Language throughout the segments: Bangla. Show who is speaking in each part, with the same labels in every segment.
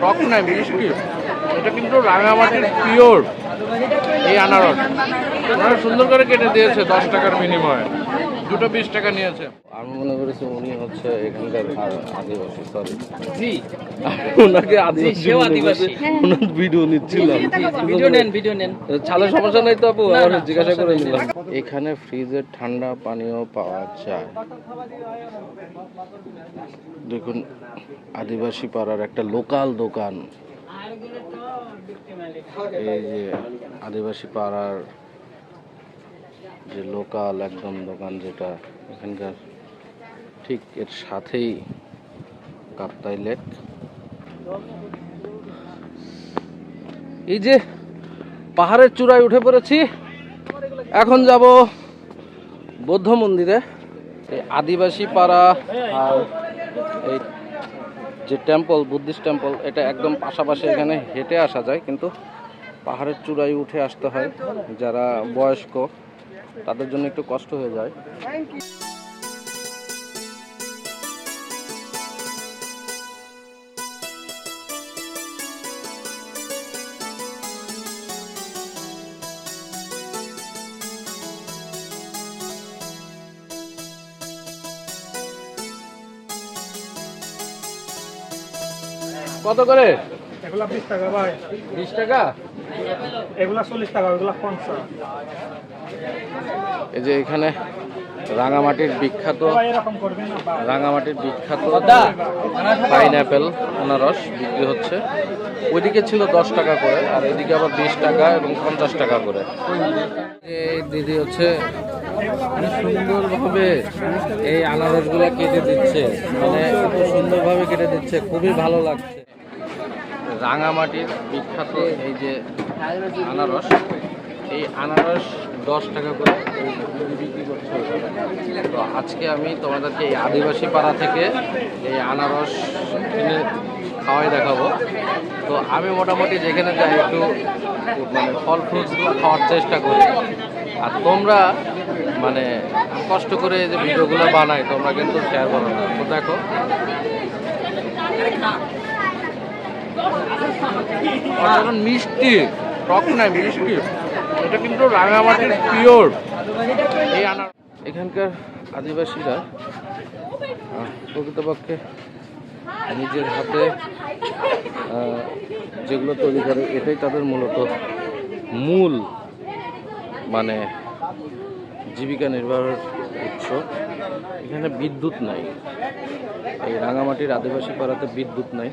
Speaker 1: টক নয় মিষ্টি এটা কিন্তু রাঙামাটির পিওর এই আনারস। ওনারা সুন্দর করে কেটে দিয়েছে, দশ টাকার বিনিময়ে। দুটো বিশ টাকা নিয়েছে। আমি মনে করেছি উনি হচ্ছে এখানকার আদিবাসী সরি
Speaker 2: জি।
Speaker 1: ওনাকে আদিবাসী
Speaker 2: সেও আদিবাসী।
Speaker 1: ওনার ভিডিও নিচ্ছিলাম।
Speaker 2: ভিডিও নেন ভিডিও নেন।
Speaker 1: ছালে সমস্যা নাই তো আপু আমার জিজ্ঞাসা করে নিলাম। এখানে ফ্রিজের ঠান্ডা পানীয় পাওয়া যায়। দেখুন আদিবাসী পাড়ার একটা লোকাল দোকান। এই যে আদিবাসী পাড়ার যে লোকাল একদম দোকান যেটা, এখানকার ঠিক এর সাথেই কাপ্তাই লেক এই যে পাহাড়ের চূড়ায় উঠে পড়েছি, এখন যাব বৌদ্ধ মন্দিরে, এই আদিবাসী পাড়া আর এই যে টেম্পল বুদ্ধিস্ট টেম্পল এটা একদম পাশাপাশি এখানে হেঁটে আসা যায়, কিন্তু পাহাড়ের চূড়ায় উঠে আসতে হয় যারা বয়স্ক। তাদের জন্য একটু কষ্ট হয়ে যায়। কত করে?
Speaker 3: এগুলা বিশ টাকা ভাই।
Speaker 1: বিশ টাকা?
Speaker 3: এগুলা চল্লিশ টাকা ওইগুলা পঞ্চাশ।
Speaker 1: এই যে এখানে রাঙামাটির বিখ্যাত রাঙামাটির বিখ্যাত পাইন অ্যাপেল আনারস বিক্রি হচ্ছে। ওইদিকে ছিল দশ টাকা করে আর এদিকে আবার বিশ টাকা এবং পঞ্চাশ টাকা করে। এই দিদি হচ্ছে মানে সুন্দরভাবে এই আনারসগুলো কেটে দিচ্ছে। মানে এত সুন্দরভাবে কেটে দিচ্ছে খুবই ভালো লাগছে। রাঙামাটির বিখ্যাত এই যে আনারস। এই আনারস দশ টাকা করে বিক্রি করছে। তো আজকে আমি তোমাদেরকে এই আদিবাসী পাড়া থেকে এই আনারস কিনে খাওয়াই দেখাবো। তো আমি মোটামুটি যেখানে যাই একটু মানে ফল ফ্রুটসগুলো খাওয়ার চেষ্টা করি। আর তোমরা মানে কষ্ট করে যে ভিডিওগুলো বানাই তোমরা কিন্তু শেয়ার করো না। তো দেখো। মিষ্টি। টক নাই মিষ্টি। এটা কিন্তু রাঙামাটির পিওর। এই আনার এখানকার আদিবাসীরা প্রকৃতপক্ষে নিজের হাতে যেগুলো তৈরি করে, এটাই তাদের মূলত মূল মানে জীবিকা নির্বাহের উৎস। এখানে বিদ্যুৎ নাই। এই রাঙামাটির আদিবাসী পাড়াতে বিদ্যুৎ নাই।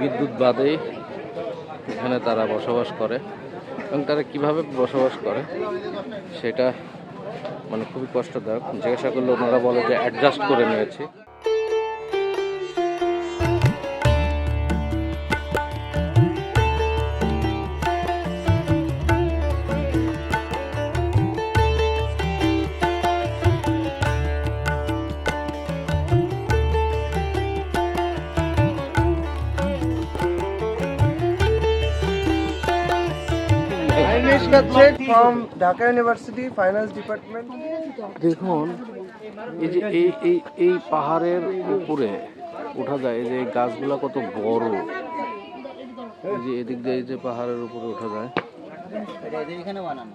Speaker 1: বিদ্যুৎ বাদেই এখানে তারা বসবাস করে। এবং তারা কীভাবে বসবাস করে, সেটা মানে খুবই কষ্টদায়ক। জিজ্ঞাসা করলে ওনারা বলে যে অ্যাডজাস্ট করে নিয়েছি।
Speaker 4: Name is Katsek from Dhaka University
Speaker 1: দেখুন এই যে এই এই এই পাহাড়ের উপরে উঠা যায় এই যে এই গাছগুলা কত বড়। এই যে এদিক দিয়ে এই যে পাহাড়ের উপরে উঠা যায়।
Speaker 2: এখানে বানানো।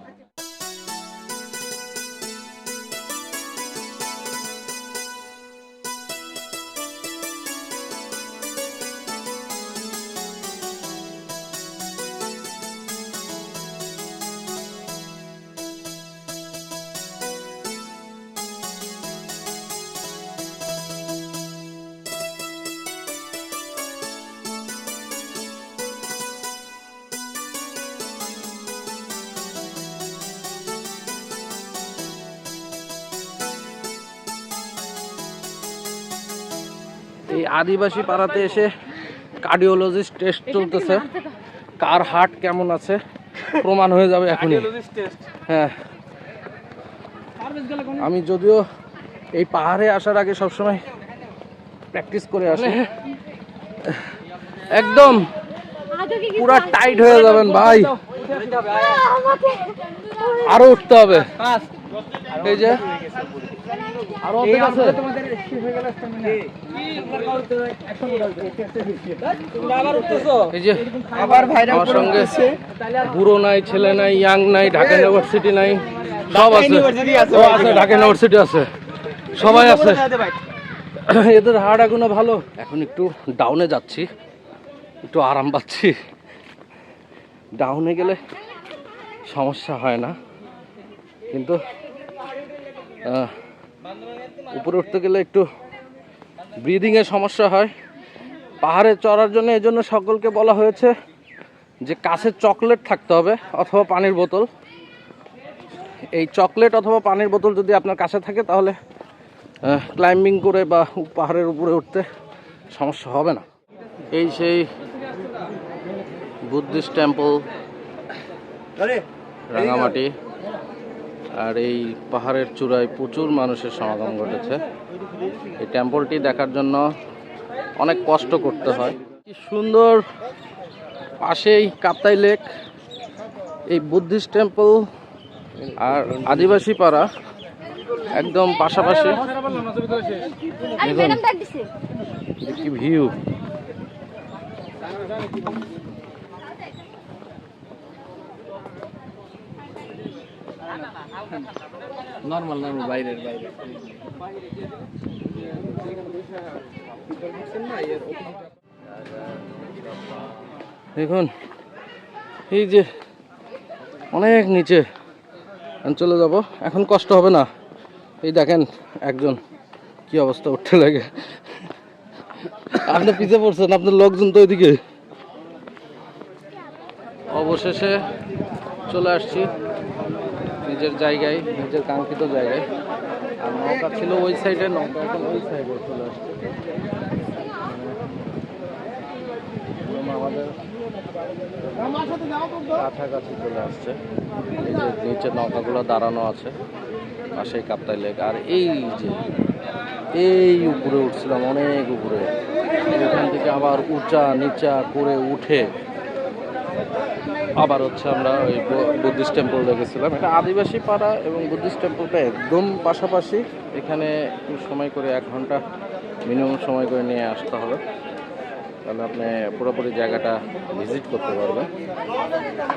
Speaker 1: এই আদিবাসী পাড়াতে এসে কার্ডিওলজিস্ট টেস্ট চলতেছে। কার হার্ট কেমন আছে? প্রমাণ হয়ে যাবে এখনই। হ্যাঁ। আমি যদিও এই পাহাড়ে আসার আগে সবসময় প্র্যাকটিস করে আসি। একদম পুরা টাইট হয়ে যাবেন ভাই। আরও উঠতে হবে। এই যে আরও অর্ধেক আছে। এই যে
Speaker 4: আবার ভাইরাল
Speaker 1: আমার সঙ্গে বুড়ো নাই ছেলে নাই ইয়াং নাই ঢাকা ইউনিভার্সিটি নাই সব আছে। আছে ঢাকা ইউনিভার্সিটি আছে। সবাই আছে। এদের হাড় এখনও ভালো। এখন একটু ডাউনে যাচ্ছি। একটু আরাম পাচ্ছি। ডাউনে গেলে সমস্যা হয় না। কিন্তু আহ, উপরে উঠতে গেলে একটু ব্রিদিংয়ের সমস্যা হয়। পাহাড়ে চড়ার জন্য এই জন্য সকলকে বলা হয়েছে যে কাছে চকলেট থাকতে হবে অথবা পানির বোতল। এই চকলেট অথবা পানির বোতল যদি আপনার কাছে থাকে তাহলে ক্লাইম্বিং করে বা পাহাড়ের উপরে উঠতে সমস্যা হবে না। এই সেই বুদ্ধিস্ট টেম্পল রাঙামাটি। আর এই পাহাড়ের চূড়ায় প্রচুর মানুষের সমাগম ঘটেছে। এই টেম্পলটি দেখার জন্য অনেক কষ্ট করতে হয়। কি সুন্দর পাশেই কাপ্তাই লেক এই বুদ্ধিস্ট টেম্পল আর আদিবাসী পাড়া একদম পাশাপাশি।
Speaker 5: দিছি।
Speaker 1: কি ভিউ
Speaker 2: নর্মাল নর্মাল বাইরের বাইরে
Speaker 1: দেখুন, এই যে অনেক নিচে। চলে যাব। এখন কষ্ট হবে না। এই দেখেন একজন কি অবস্থা উঠতে লাগে। আপনি পিছিয়ে পড়ছেন, আপনার লোকজন তো ওইদিকে। অবশেষে চলে আসছি। নিজের জায়গায়, নিজের কাঙ্ক্ষিত জায়গায়। আর নৌকা ছিল ওই সাইডে নৌকা এখন ওই সাইডে চলে আমাদের কাছাকাছি চলে আসছে। নিচে নৌকাগুলো দাঁড়ানো আছে, পাশেই কাপ্তাই লেক। আর এই যে, এই উপরে উঠছিলাম, অনেক উপরে। এখান থেকে আবার উঁচা নিচা করে উঠে আবার হচ্ছে আমরা ওই বুদ্ধিস্ট টেম্পল দেখেছিলাম। এটা আদিবাসী পাড়া এবং বুদ্ধিস্ট টেম্পলটা একদম পাশাপাশি। এখানে সময় করে এক ঘণ্টা মিনিমাম সময় করে নিয়ে আসতে হবে। তাহলে আপনি পুরোপুরি জায়গাটা ভিজিট করতে পারবেন।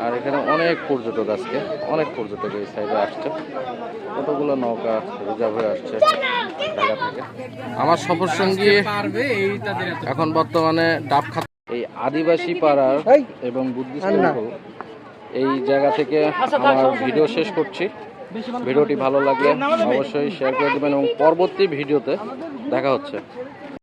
Speaker 1: আর এখানে অনেক পর্যটক আজকে অনেক পর্যটক এই সাইডে আসছে। কতগুলো নৌকা রিজার্ভ হয়ে আসছে ঢাকা থেকে। আমার সফর সঙ্গী এখন বর্তমানে ডাব খা এই আদিবাসী পাড়ার এবং বুদ্ধিস্ট এই জায়গা থেকে আমার ভিডিও শেষ করছি। ভিডিওটি ভালো লাগলে অবশ্যই শেয়ার করে দেবেন এবং পরবর্তী ভিডিওতে দেখা হচ্ছে।